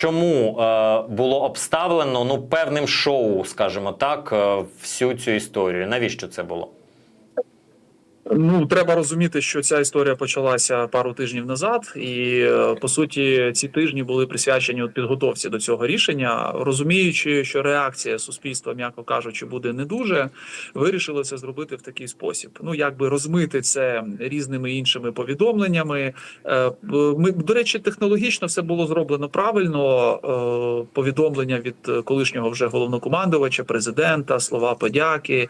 Чому е, було обставлено ну певним шоу, скажімо так, е, всю цю історію? Навіщо це було? Ну треба розуміти, що ця історія почалася пару тижнів назад, і е, по суті ці тижні були присвячені от підготовці до цього рішення, розуміючи, що реакція суспільства, м'яко кажучи, буде не дуже, вирішили це зробити в такий спосіб. Ну якби розмити це різними іншими повідомленнями. Е, Ми до речі, технологічно все було зроблено правильно. Е, Повідомлення від колишнього вже головнокомандувача, президента, слова подяки.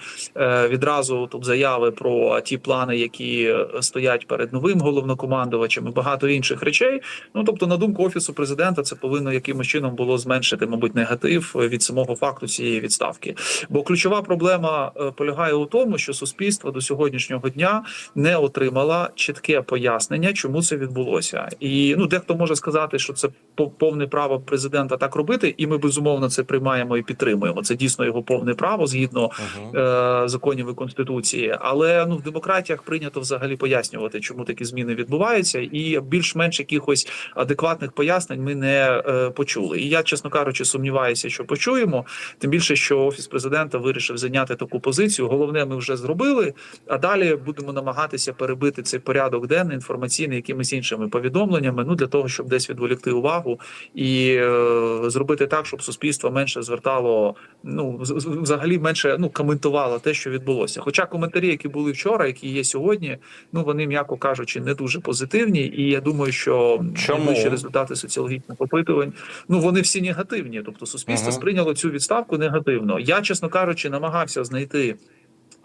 Відразу тут заяви про ті плани, які е, стоять перед новим головнокомандувачем, і багато інших речей. Ну тобто, на думку офісу президента, це повинно якимось чином було зменшити, мабуть, негатив від самого факту цієї відставки. Бо ключова проблема е, полягає у тому, що суспільство до сьогоднішнього дня не отримало чітке пояснення, чому це відбулося. І ну дехто може сказати, що це по- повне право президента так робити, і ми безумовно це приймаємо і підтримуємо. Це дійсно його повне право згідно Угу. е, законів і конституції. Але ну в демократіях прийнято взагалі пояснювати, чому такі зміни відбуваються, і більш-менш якихось адекватних пояснень ми не е, почули. І я, чесно кажучи, сумніваюся, що почуємо. Тим більше, що офіс президента вирішив зайняти таку позицію. Головне, ми вже зробили. А далі будемо намагатися перебити цей порядок денний інформаційний якимись іншими повідомленнями. Ну для того, щоб десь відволікти увагу і е, зробити так, щоб суспільство менше звертало ну взагалі менше ну коментувало те, що відбулося. Хоча коментарі, які були вчора, які є сьогодні, ну вони м'яко кажучи, не дуже позитивні. І я думаю, що найближчі результати соціологічних опитувань, ну вони всі негативні. Тобто, суспільство Мгм. сприйняло цю відставку негативно. Я, чесно кажучи, намагався знайти.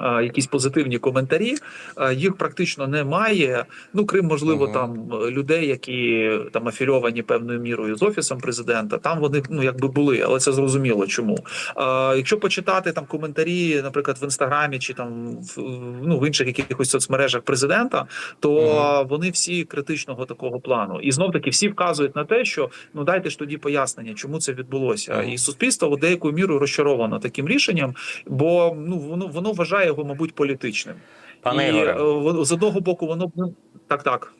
Якісь позитивні коментарі їх практично немає. Ну крім можливо, Мгм. там людей, які там афільовані певною мірою з офісом президента. Там вони ну якби були, але це зрозуміло чому. Якщо почитати там коментарі, наприклад, в інстаграмі чи там в ну в інших якихось соцмережах президента, то вони всі критичного такого плану, і знов таки всі вказують на те, що ну дайте ж тоді пояснення, чому це відбулося, Мгм. і суспільство от деякою мірою розчаровано таким рішенням, бо ну воно воно вважає його, мабуть, політичним. Пане і Ігоре. е, з одного боку, воно ну, так, так.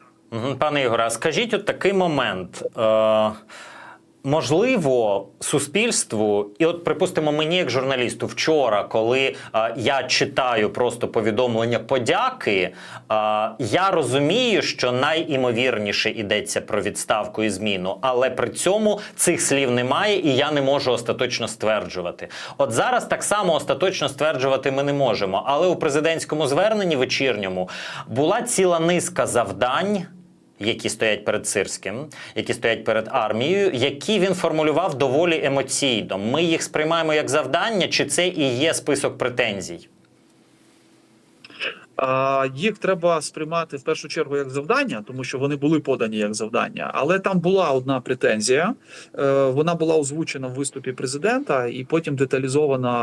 Пане Ігоре, а скажіть от такий момент. Е, можливо, суспільству, і от припустимо, мені як журналісту, вчора, коли е, я читаю просто повідомлення подяки, е, я розумію, що найімовірніше йдеться про відставку і зміну, але при цьому цих слів немає, і я не можу остаточно стверджувати. От зараз так само остаточно стверджувати ми не можемо. Але у президентському зверненні вечірньому була ціла низка завдань. Які стоять перед Сирським, які стоять перед армією, які він формулював доволі емоційно. Ми їх сприймаємо як завдання, чи це і є список претензій? А, Їх треба сприймати в першу чергу як завдання, тому що вони були подані як завдання. Але там була одна претензія. Е, Вона була озвучена в виступі президента і потім деталізована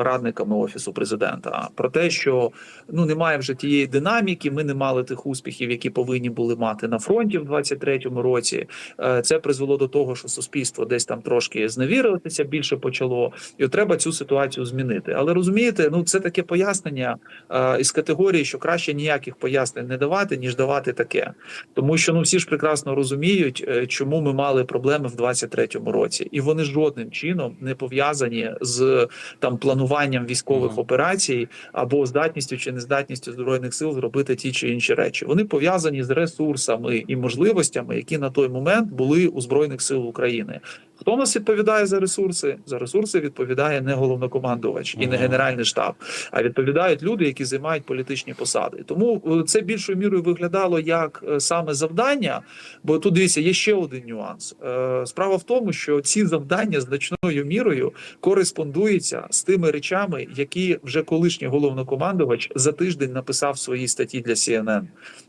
радниками офісу президента про те, що ну немає вже тієї динаміки. Ми не мали тих успіхів, які повинні були мати на фронті в 23-му році. Е, Це призвело до того, що суспільство десь там трошки зневірилося, більше почало, і треба цю ситуацію змінити. Але розумієте, ну це таке пояснення е, із категорії, що краще ніяких пояснень не давати, ніж давати таке. Тому що ну всі ж прекрасно розуміють, е, чому ми мали проблеми в 23-му році, і вони жодним чином не пов'язані з там плануванням військових Мгм. операцій або здатністю чи нездатністю збройних сил зробити ті чи інші речі. Вони пов'язані з ресурсами і можливостями, які на той момент були у збройних сил України. Хто у нас відповідає за ресурси? За ресурси відповідає не головнокомандувач і не генеральний штаб, а відповідають люди, які займають політичні посади. Тому е, це більшою мірою виглядало як е, саме завдання. Бо тут дивіться, є ще один нюанс. Е, Справа в тому, що ці завдання значною мірою кореспондуються з тими речами, які вже колишній головнокомандувач за тиждень написав в своїй статті для CNN.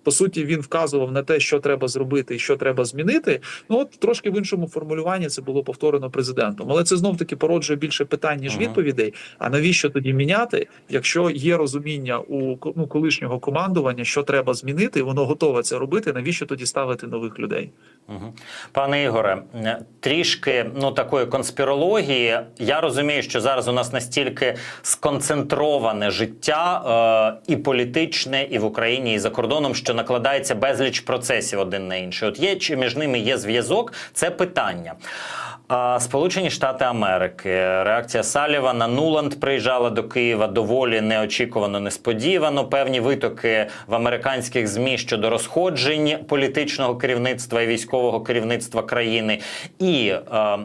По суті, він вказував на те, що треба зробити і що треба змінити. Ну от трошки в іншому формулюванні це було повторено президентом. Але це знов таки породжує більше питань ніж відповідей. А навіщо тоді міняти, якщо є розуміння у ну, колишнього командування, що треба змінити, і воно готове це робити. Навіщо тоді ставити нових людей? Угу. Пане Ігоре, е, трішки ну такої конспірології. Я розумію, що зараз у нас настільки сконцентроване життя е, і політичне, і в Україні, і за кордоном, що накладається безліч процесів один на інший. От є чи між ними є зв'язок, це питання. А, Сполучені Штати Америки. Реакція Салівана. Нуланд приїжджала до Києва доволі неочікувано, несподівано. Певні витоки в американських змі щодо розходжень політичного керівництва і військового керівництва країни. І е,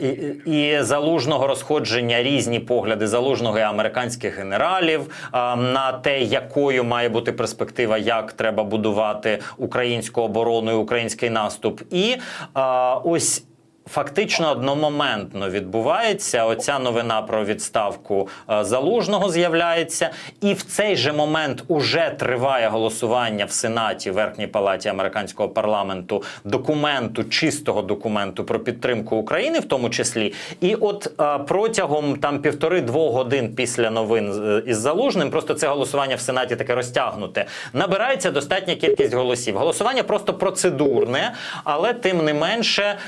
і, і залужного розходження різні погляди залужного і американських генералів е, на те, якою має бути перспектива, як треба будувати українську оборону і український наступ. І е, ось. Фактично одномоментно відбувається оця новина про відставку е, залужного з'являється, і в цей же момент уже триває голосування в Сенаті Верхній палаті американського парламенту документу, чистого документу про підтримку України, в тому числі. І от е, протягом там півтори-двох годин після новин із залужним, просто це голосування в Сенаті таке розтягнуте. Набирається достатня кількість голосів. Голосування просто процедурне, але тим не менше.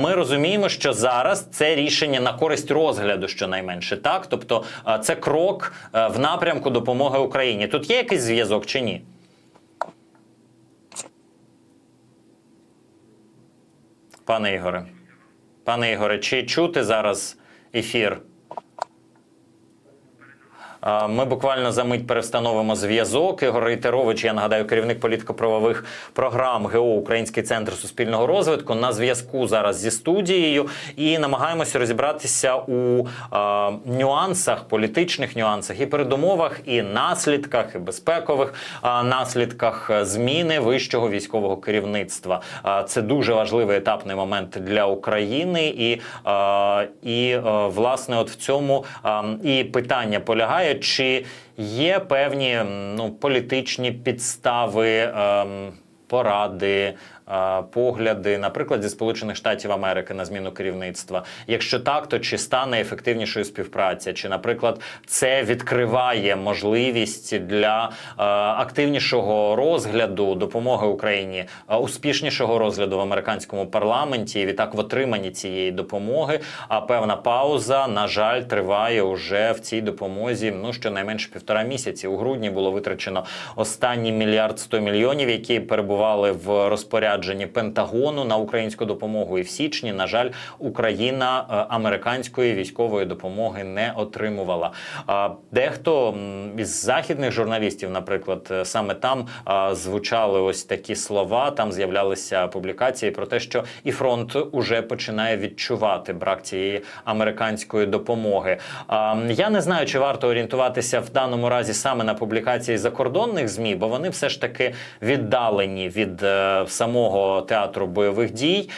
Ми розуміємо, що зараз це рішення на користь розгляду, щонайменше так. Тобто, е, це крок е, в напрямку допомоги Україні. Тут є якийсь зв'язок чи ні? Пане Ігоре, пане Ігоре, чи чути зараз ефір? Ми буквально за мить перестановимо зв'язок. Ігор Рейтерович, я нагадаю, керівник політико-правових програм ГО Український центр суспільного розвитку на зв'язку зараз зі студією і намагаємося розібратися у а, нюансах, політичних нюансах і передумовах, і наслідках, і безпекових а, наслідках зміни вищого військового керівництва. А, Це дуже важливий етапний момент для України, і, а, і а, власне, от в цьому а, і питання полягає, чи є певні ну, політичні підстави. ем, Поради, погляди, наприклад, зі Сполучених Штатів Америки на зміну керівництва. Якщо так, то чи стане ефективнішою співпраця? Чи, наприклад, це відкриває можливість для е, активнішого розгляду допомоги Україні, е, успішнішого розгляду в американському парламенті? І відтак в отриманні цієї допомоги. А певна пауза, на жаль, триває уже в цій допомозі. Ну щонайменше півтора місяці. У грудні було витрачено останній мільярд сто мільйонів, які перебували в розпорядженні Пентагону на українську допомогу. І в січні, на жаль, Україна е, американської військової допомоги не отримувала. Дехто із західних журналістів, наприклад, е, саме там звучали ось такі слова. Там з'являлися публікації про те, що і фронт уже починає відчувати брак цієї американської допомоги. Я не знаю, чи варто орієнтуватися в даному разі саме на публікації закордонних змі, бо вони все ж таки віддалені від е, самого театру бойових дій,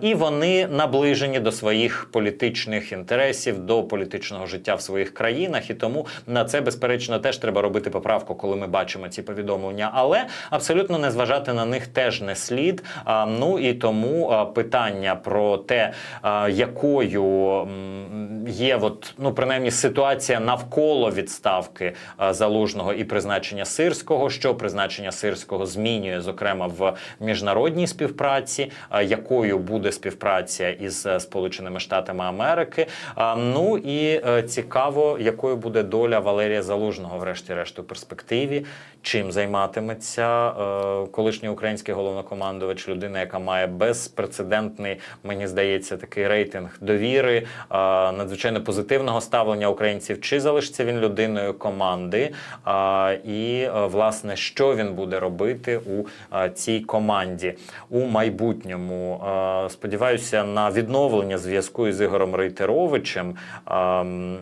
і вони наближені до своїх політичних інтересів, до політичного життя в своїх країнах. І тому на це безперечно теж треба робити поправку, коли ми бачимо ці повідомлення. Але абсолютно не зважати на них теж не слід. Ну і тому питання про те, якою є от, ну принаймні ситуація навколо відставки залужного і призначення сирського, що призначення сирського змінює, зокрема в міжнародній співпраці, якою буде співпраця із е, Сполученими Штатами Америки. А, Ну і е, цікаво, якою буде доля Валерія Залужного, врешті-решт, у перспективі, чим займатиметься е, колишній український головнокомандувач, людина, яка має безпрецедентний, мені здається, такий рейтинг довіри, е, надзвичайно позитивного ставлення українців. Чи залишиться він людиною команди? Е, І е, власне, що він буде робити у е, цій команді у майбутньому? Сподіваюся на відновлення зв'язку із Ігорем Рейтеровичем. Ем,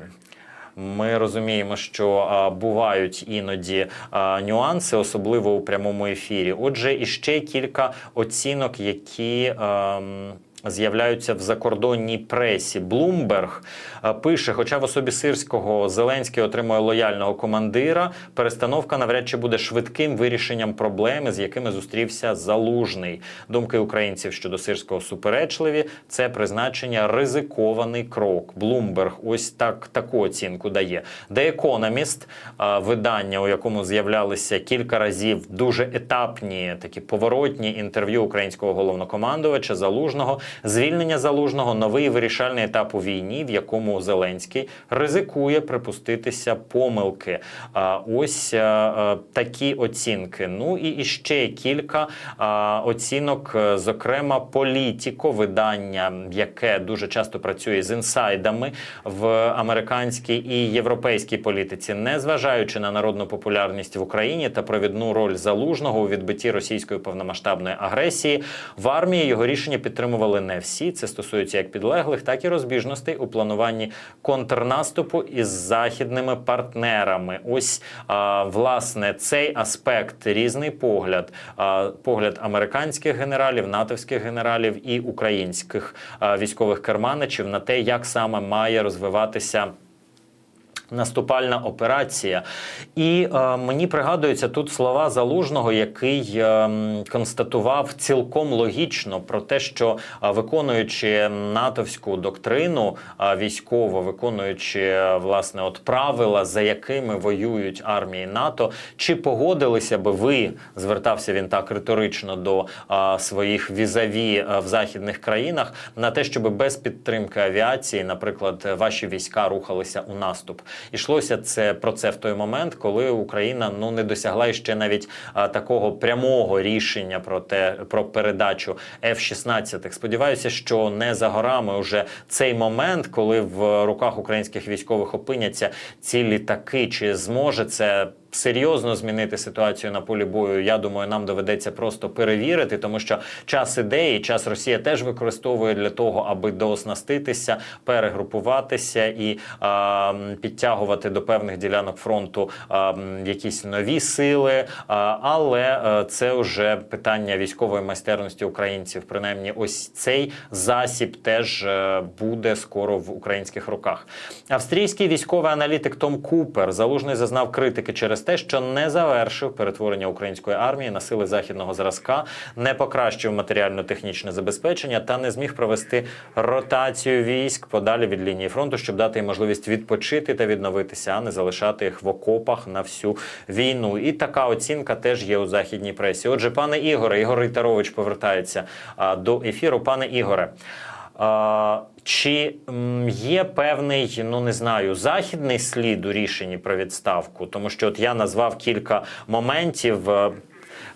Ми розуміємо, що а, бувають іноді а, нюанси, особливо у прямому ефірі. Отже, іще кілька оцінок, які. ем, З'являються в закордонній пресі. Блумберг е, пише: хоча в особі сирського Зеленський отримує лояльного командира, перестановка навряд чи буде швидким вирішенням проблеми, з якими зустрівся залужний. Думки українців щодо сирського суперечливі. Це призначення ризикований крок. Блумберг ось так таку оцінку дає. The Economist, е, видання, у якому з'являлися кілька разів дуже етапні такі поворотні інтерв'ю українського головнокомандувача залужного. Звільнення залужного новий вирішальний етап у війні, в якому Зеленський ризикує припуститися помилки. Ось такі оцінки. Ну і і ще кілька оцінок, е, зокрема, політіко, видання, яке дуже часто працює з інсайдами в американській і європейській політиці, незважаючи на народну популярність в Україні та провідну роль залужного у відбитті російської повномасштабної агресії, в армії його рішення підтримували не всі. Це стосується як підлеглих, так і розбіжностей у плануванні контрнаступу із західними партнерами. Ось а, власне цей аспект, різний погляд, а, погляд американських генералів, натовських генералів і українських а, військових керманичів на те, як саме має розвиватися. Наступальна операція, і е, мені пригадуються тут слова залужного, який е, констатував цілком логічно про те, що е, виконуючи натовську доктрину е, військово, виконуючи е, власне от правила, за якими воюють армії НАТО, чи погодилися би ви? Звертався він так риторично до е, своїх візаві е, в західних країнах на те, щоб без підтримки авіації, наприклад, ваші війська рухалися у наступ. Ішлося це про це в той момент, коли Україна ну не досягла ще навіть а, такого прямого рішення про те про передачу F-16. Сподіваюся, що не за горами уже цей момент, коли в руках українських військових опиняться ці літаки, чи зможе це. Серйозно змінити ситуацію на полі бою, я думаю, нам доведеться просто перевірити, тому що час іде, і час Росія теж використовує для того, аби дооснаститися, перегрупуватися і а, підтягувати до певних ділянок фронту а, якісь нові сили. А, але е, це вже питання військової майстерності українців. Принаймні, ось цей засіб теж е, буде скоро в українських руках. Австрійський військовий аналітик Том Купер залужний зазнав критики через те, що не завершив перетворення української армії на сили західного зразка, не покращив матеріально-технічне забезпечення та не зміг провести ротацію військ подалі від лінії фронту, щоб дати їм можливість відпочити та відновитися, а не залишати їх в окопах на всю війну. І така оцінка теж є у західній пресі. Отже, пане Ігоре, Ігор Рейтерович повертається а, до ефіру. Пане Ігоре. Чи є певний, ну не знаю, західний слід у рішенні про відставку? Тому що от я назвав кілька моментів.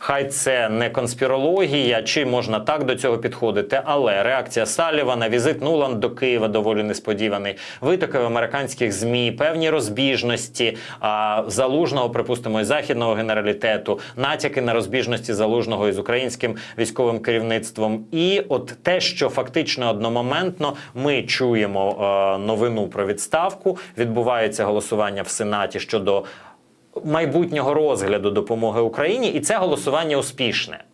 Хай це не конспірологія, чи можна так до цього підходити, але реакція Салівана, візит Нуланд до Києва доволі несподіваний. Витоки в американських змі, певні розбіжності а, залужного, припустимо, і західного генералітету, натяки на розбіжності залужного із українським військовим керівництвом, і от те, що фактично одномоментно ми чуємо е, новину про відставку, відбувається голосування в Сенаті щодо майбутнього розгляду допомоги Україні, і це голосування успішне.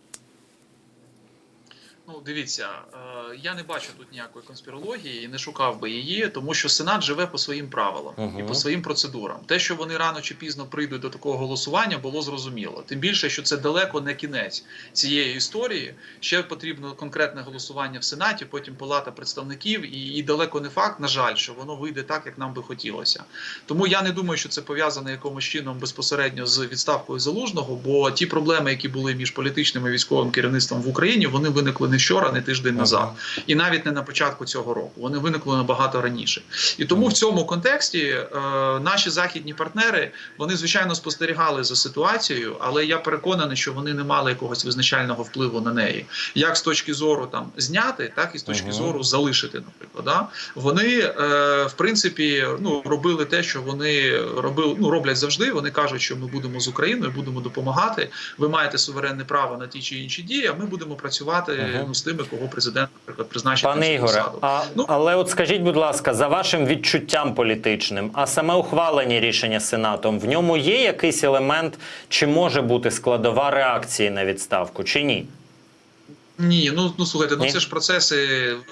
Ну, дивіться, е, я не бачу тут ніякої конспірології і не шукав би її, тому що Сенат живе по своїм правилам і по своїм процедурам. Те, що вони рано чи пізно прийдуть до такого голосування, було зрозуміло. Тим більше, що це далеко не кінець цієї історії. Ще потрібно конкретне голосування в Сенаті, потім Палата представників, і, і далеко не факт, на жаль, що воно вийде так, як нам би хотілося. Тому я не думаю, що це пов'язано якимось чином безпосередньо з відставкою залужного, бо ті проблеми, які були між політичним і військовим керівництвом в Україні, вони виникли не вчора, не тиждень назад, і навіть не на початку цього року. Вони виникли набагато раніше. І тому в цьому контексті е, наші західні партнери вони звичайно спостерігали за ситуацією, але я переконаний, що вони не мали якогось визначального впливу на неї, як з точки зору там зняти, так і з точки зору залишити. Наприклад, да? вони е, в принципі ну робили те, що вони робили, ну роблять завжди. Вони кажуть, що ми будемо з Україною, будемо допомагати. Ви маєте суверенне право на ті чи інші дії. А ми будемо працювати Ну з тими, кого президент наприклад призначить на Пане Ігоре, а, Ну- але от скажіть, будь ласка, за вашим відчуттям політичним, а саме ухвалені рішення Сенатом, в ньому є якийсь елемент, чи може бути складова реакції на відставку, чи ні? Ні, ну ну слухайте, ну це ж процеси.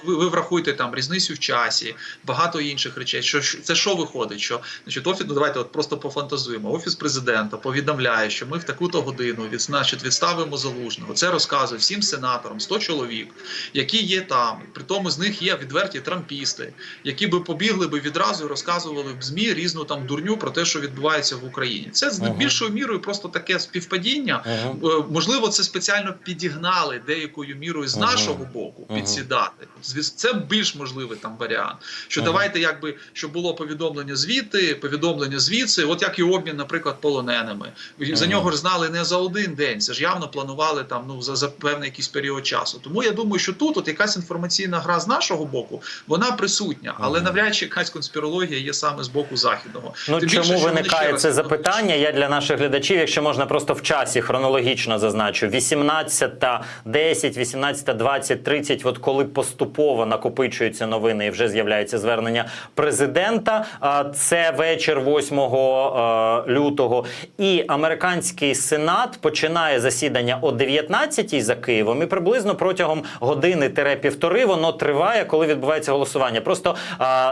Ви, ви врахуйте там різницю в часі, багато інших речей. Що це що виходить? Що значить, офіс, ну давайте от просто пофантазуємо. Офіс президента повідомляє, що ми в таку-то годину від, значить, відставимо залужного. Це розказує всім сенаторам, 100 чоловік, які є там. При тому з них є відверті трампісти, які би побігли би відразу і розказували в змі різну там дурню про те, що відбувається в Україні. Це з більшою мірою просто таке співпадіння. Е, Можливо, це спеціально підігнали деякою деякою мірою з нашого боку підсідати. Звіс- Це більш можливий там варіант. Що давайте, якби щоб було повідомлення звідти, повідомлення звідси, от як і обмін, наприклад, полоненими. За нього ж знали не за один день. Це ж явно планували там ну за, за певний якийсь період часу. Тому я думаю, що тут от якась інформаційна гра з нашого боку, вона присутня, але навряд чи якась конспірологія є саме з боку західного. Ну Тим чому більше, виникає ще раз це запитання? Я для наших глядачів, якщо можна просто в часі хронологічно зазначу: 18, 10, 18, 20, 30, От коли поступово накопичуються новини і вже з'являється звернення президента. Це вечір 8 е, лютого. І американський сенат починає засідання о 19 за Києвом, і приблизно протягом години-півтори воно триває, коли відбувається голосування. Просто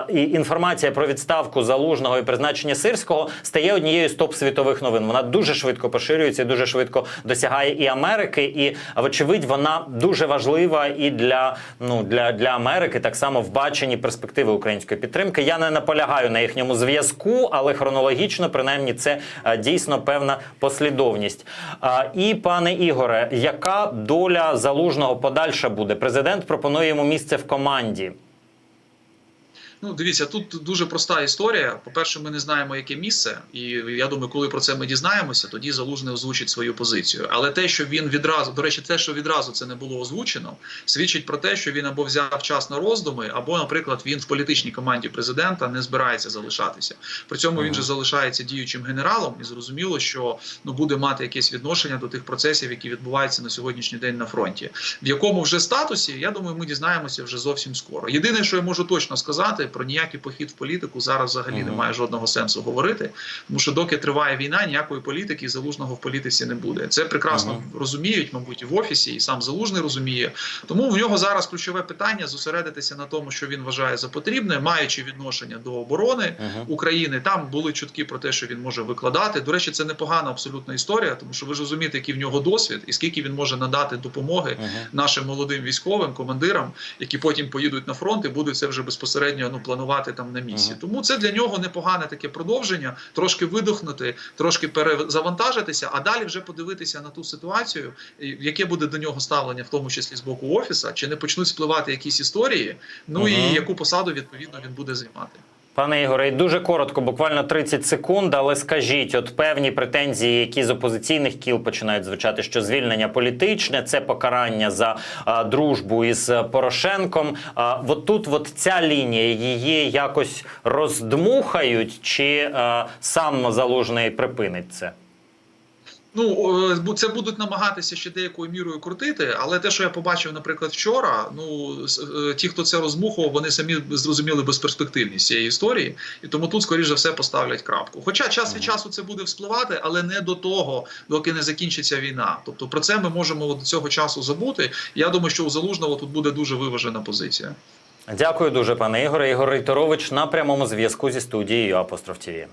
і інформація про відставку залужного і призначення сирського стає однією з топ світових новин. Вона дуже швидко поширюється, дуже швидко досягає і Америки. І вочевидь, вона дуже важлива і для ну для, для Америки, так само в баченні перспективи української підтримки. Я не наполягаю на їхньому зв'язку, але хронологічно, принаймні, це а, дійсно певна послідовність. І пане Ігоре, яка доля залужного подальша буде? Президент пропонує йому місце в команді. Ну, дивіться, тут дуже проста історія. По-перше, ми не знаємо, яке місце, і я думаю, коли про це ми дізнаємося, тоді залужний озвучить свою позицію. Але те, що він відразу, до речі, те, що відразу це не було озвучено, свідчить про те, що він або взяв час на роздуми, або, наприклад, він в політичній команді президента не збирається залишатися. При цьому він же залишається діючим генералом, і зрозуміло, що ну буде мати якесь відношення до тих процесів, які відбуваються на сьогоднішній день на фронті. В якому вже статусі, я думаю, ми дізнаємося вже зовсім скоро. Єдине, що я можу точно сказати, про ніякий похід в політику зараз взагалі Мгм. немає жодного сенсу говорити. Тому що доки триває війна, ніякої політики залужного в політиці не буде. Це прекрасно Мгм. розуміють, мабуть, і в офісі, і сам залужний розуміє. Тому в нього зараз ключове питання зосередитися на тому, що він вважає за потрібне, маючи відношення до оборони. Мгм. України. Там були чутки про те, що він може викладати. До речі, це непогана абсолютна історія, тому що ви ж розумієте, який в нього досвід і скільки він може надати допомоги Мгм. нашим молодим військовим командирам, які потім поїдуть на фронт і будуть це вже безпосередньо ну планувати там на місці. Тому це для нього непогане таке продовження, трошки видохнути, трошки перезавантажитися, а далі вже подивитися на ту ситуацію, яке буде до нього ставлення, в тому числі з боку офіса, чи не почнуть спливати якісь історії. Ну і яку посаду відповідно він буде займати. Пане Ігоре, і дуже коротко, буквально 30 секунд. Але скажіть, от певні претензії, які з опозиційних кіл починають звучати, що звільнення політичне це покарання за а, дружбу із Порошенком. А, от тут, от ця лінія її якось роздмухають, чи а, сам залужний припинить це? Ну це будуть намагатися ще деякою мірою крутити, але те, що я побачив, наприклад, вчора, ну е, ті, хто це розмухував, вони самі зрозуміли безперспективність цієї історії, і тому тут, скоріш за все, поставлять крапку. Хоча час від часу це буде вспливати, але не до того, доки не закінчиться війна. Тобто про це ми можемо до цього часу забути. Я думаю, що у залужного тут буде дуже виважена позиція. Дякую дуже, пане Ігоре. Ігор Рейторович на прямому зв'язку зі студією Апостроф ТІВІ.